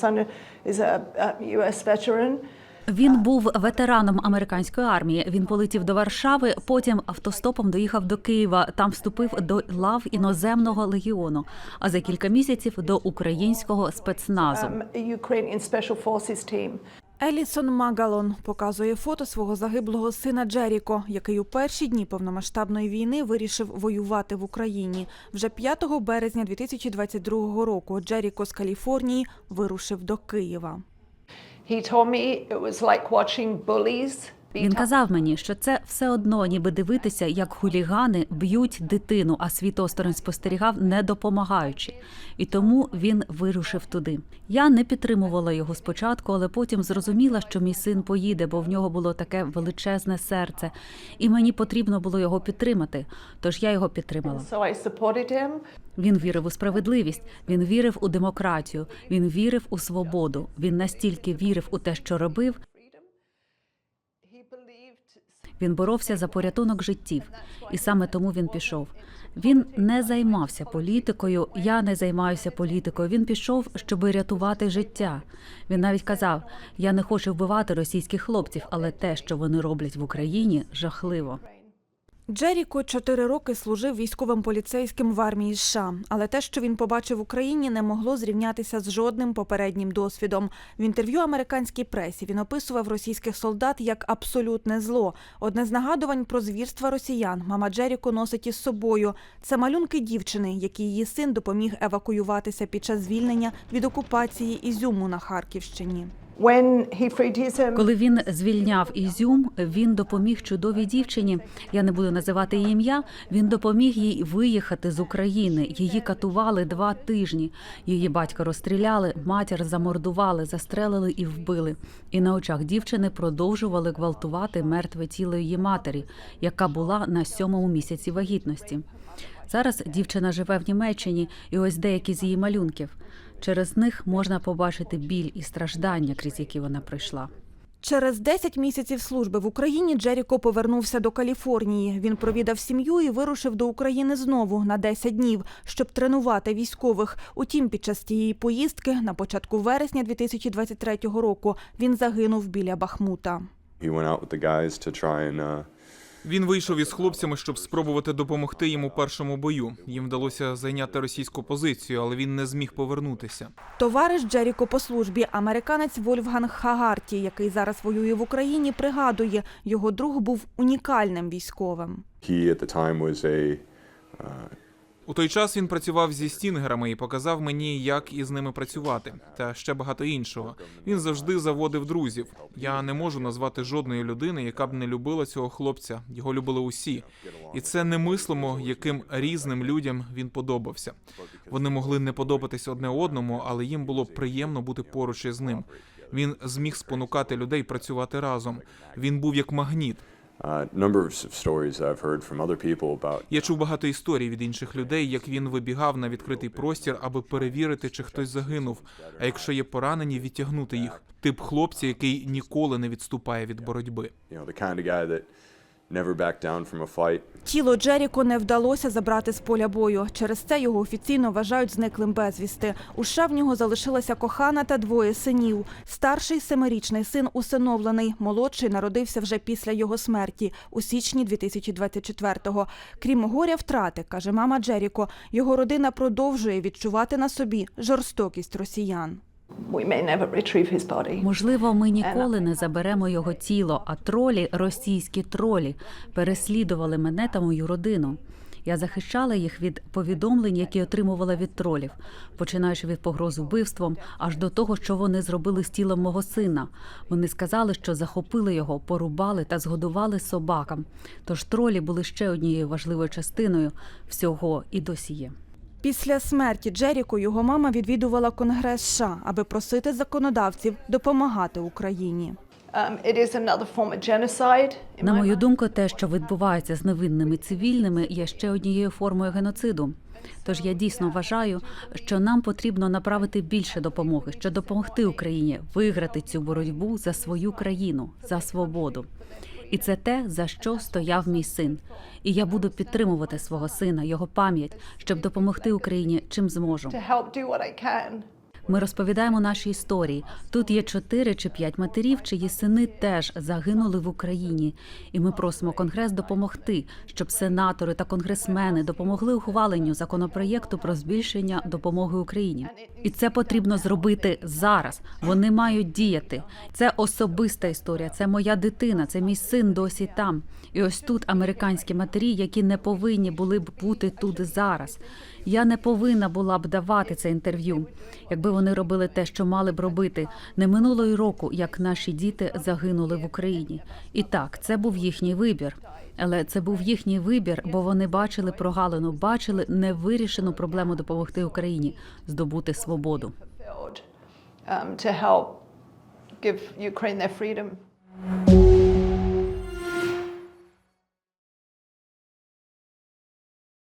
son is a, a US veteran. Він був ветераном американської армії. Він полетів до Варшави, потім автостопом доїхав до Києва. Там вступив до лав іноземного легіону. А за кілька місяців до українського спецназу. Елісон Магалон показує фото свого загиблого сина Джеріко, який у перші дні повномасштабної війни вирішив воювати в Україні. Вже 5 березня 2022 року Джеріко з Каліфорнії вирушив до Києва. He told me it was like watching bullies Він казав мені, що це все одно, ніби дивитися, як хулігани б'ють дитину, а світ осторонь спостерігав, не допомагаючи. І тому він вирушив туди. Я не підтримувала його спочатку, але потім зрозуміла, що мій син поїде, бо в нього було таке величезне серце, і мені потрібно було його підтримати. Тож я його підтримала. Він вірив у справедливість, він вірив у демократію, він вірив у свободу. Він настільки вірив у те, що робив, Він боровся за порятунок життів, і саме тому він пішов. Він не займався політикою. Я не займаюся політикою. Він пішов, щоб рятувати життя. Він навіть казав: я не хочу вбивати російських хлопців, але те, що вони роблять в Україні, жахливо. Джеріко чотири роки служив військовим поліцейським в армії США, але те, що він побачив в Україні, не могло зрівнятися з жодним попереднім досвідом. В інтерв'ю американській пресі він описував російських солдат як абсолютне зло. Одне з нагадувань про звірства росіян мама Джеріко носить із собою. Це малюнки дівчини, які її син допоміг евакуюватися під час звільнення від окупації Ізюму на Харківщині. Um, Коли він звільняв Ізюм, він допоміг чудовій дівчині. Я не буду називати її ім'я. Він допоміг їй виїхати з України. Її катували два тижні. Її батька розстріляли, матір замордували, застрелили і вбили. І на очах дівчини продовжували гвалтувати мертве тіло її матері, яка була на сьомому місяці вагітності. Зараз дівчина живе в Німеччині, і ось деякі з її малюнків. Через них можна побачити біль і страждання, крізь які вона пройшла. Через 10 місяців служби в Україні Джеріко повернувся до Каліфорнії. Він провідав сім'ю і вирушив до України знову на 10 днів, щоб тренувати військових. Утім, під час тієї поїздки, на початку вересня 2023 року, він загинув біля Бахмута. He went out with the guys to try and uh, Він вийшов із хлопцями, щоб спробувати допомогти їм у першому бою. Їм вдалося зайняти російську позицію, але він не зміг повернутися. Товариш Джеріко по службі, американець Вольфганг Хагарті, який зараз воює в Україні, пригадує, його друг був унікальним військовим. У той час він працював зі стінгерами і показав мені, як із ними працювати, та ще багато іншого. Він завжди заводив друзів. Я не можу назвати жодної людини, яка б не любила цього хлопця. Його любили усі, і це немислимо, яким різним людям він подобався. Вони могли не подобатись одне одному, але їм було приємно бути поруч із ним. Він зміг спонукати людей працювати разом. Він був як магніт. Я чув багато історій від інших людей, як він вибігав на відкритий простір, аби перевірити, чи хтось загинув. А якщо є поранені, відтягнути їх. Тип хлопця, який ніколи не відступає від боротьби. Never backed down from a fight. Тіло Джеріко не вдалося забрати з поля бою. Через це його офіційно вважають зниклим безвісти. У США в нього залишилася кохана та двоє синів. Старший семирічний син усиновлений, молодший народився вже після його смерті у січні 2024-го. Крім горя втрати, каже мама Джеріко, його родина продовжує відчувати на собі жорстокість росіян. Можливо, ми ніколи не заберемо його тіло, а тролі, російські тролі, переслідували мене та мою родину. Я захищала їх від повідомлень, які отримувала від тролів, починаючи від погроз вбивством, аж до того, що вони зробили з тілом мого сина. Вони сказали, що захопили його, порубали та згодували собакам. Тож тролі були ще однією важливою частиною всього і досі є. Після смерті Джеріко його мама відвідувала Конгрес США, аби просити законодавців допомагати Україні. Um, На мою думку, те, що відбувається з невинними цивільними, є ще однією формою геноциду. Тож я дійсно вважаю, що нам потрібно направити більше допомоги, щоб допомогти Україні виграти цю боротьбу за свою країну, за свободу. І це те, за що стояв мій син. І я буду підтримувати свого сина, його пам'ять, щоб допомогти Україні чим зможу. Ми розповідаємо наші історії. Тут є чотири чи п'ять матерів, чиї сини теж загинули в Україні. І ми просимо Конгрес допомогти, щоб сенатори та конгресмени допомогли ухваленню законопроєкту про збільшення допомоги Україні. І це потрібно зробити зараз. Вони мають діяти. Це особиста історія. Це моя дитина, це мій син досі там. І ось тут американські матері, які не повинні були б бути тут зараз. Я не повинна була б давати це інтерв'ю, якби вони робили те, що мали б робити. Не минуло й року, як наші діти загинули в Україні. І так, це був їхній вибір. Але це був їхній вибір, бо вони бачили прогалину, бачили невирішену проблему допомогти Україні здобути свободу. um, give Ukraine their freedom.